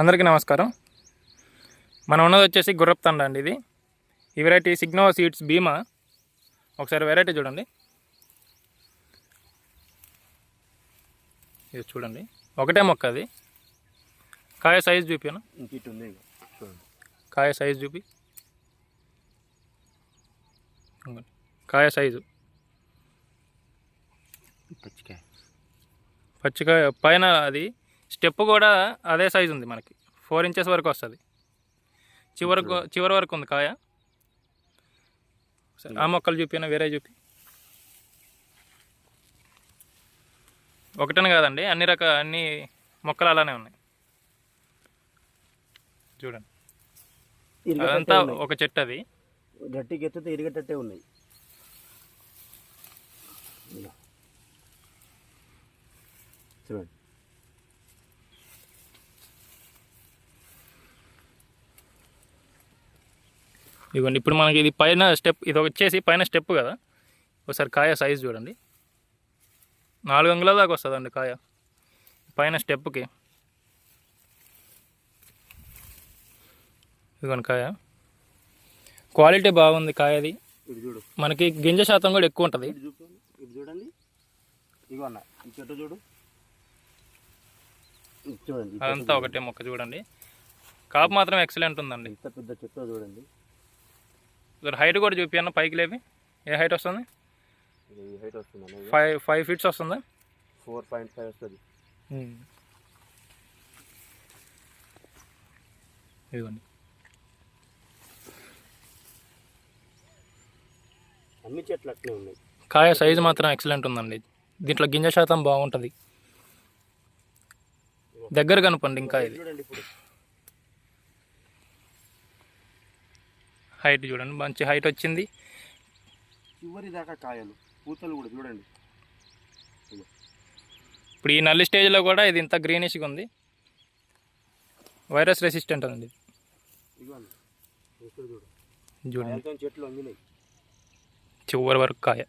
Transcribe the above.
అందరికీ నమస్కారం. మనం ఉన్నది వచ్చేసి గుర్రప్ తండ అండి ఇది. ఈ వెరైటీ సిగ్నో సీడ్స్ బీమా ఒకసారి వెరైటీ చూడండి. ఇది చూడండి. ఒకటే మొక్క అది. కాయ సైజ్ చూపినా కాయ సైజ్ చూపి. కాయ సైజు పచ్చికాయ. పచ్చికాయ పైన అది స్టెప్ కూడా అదే సైజు ఉంది మనకి. ఫోర్ ఇంచెస్ వరకు వస్తుంది. చివరకు చివరి వరకు ఉంది కాయ. ఆ మొక్కలు చూపినా వేరే చూపి. ఒకటని కాదండి అన్ని రకాల అన్ని మొక్కలు అలానే ఉన్నాయి. చూడండి. అదంతా. ఒక చెట్టు అది. గట్టికి ఎత్తితే ఇరిగేటట్టే ఉన్నాయి. చూడండి. ఇదిగోండి ఇప్పుడు మనకి ఇది పైన స్టెప్ ఇది వచ్చేసి పైన స్టెప్ కదా? ఒకసారి కాయ సైజ్ చూడండి. నాలుగు అంగుళాల దాకా వస్తుందండి కాయ. పైన స్టెప్కి. ఇదిగోండి కాయ. క్వాలిటీ బాగుంది కాయది. మనకి గింజ శాతం కూడా ఎక్కువ ఉంటుంది. చూడండి. చెట్టు చూడు. అదంతా ఒకటే మొక్క చూడండి. కాపు మాత్రం ఎక్సలెంట్ ఉందండి. ఎంత పెద్ద చెట్టు చూడండి. హైట్ కూడా చూపియన్న పైకి లేవి ఏ హైట్ వస్తుంది? హైట్ ఫైవ్ ఫైవ్ ఫీట్స్ వస్తుందా? ఫోర్ పాయింట్ ఫైవ్ వస్తుంది. ఇదిగోండి. అన్ని చెట్లు అట్లే ఉన్నాయి. కాయ సైజు మాత్రం ఎక్సలెంట్ ఉందండి. దీంట్లో గింజ శాతం బాగుంటుంది. దగ్గర కనపండి ఇంకా ఇది చూడండి ఇప్పుడు హైట్ చూడండి మంచి హైట్ వచ్చింది. చివరి దాకా కాయలు పూతలు కూడా చూడండి. ఇప్పుడు ఈ నల్లి స్టేజ్లో కూడా ఇది ఇంత గ్రీనిష్గా ఉంది. వైరస్ రెసిస్టెంట్ అండి చూడండి. చెట్లు చివరి వరకు కాయ.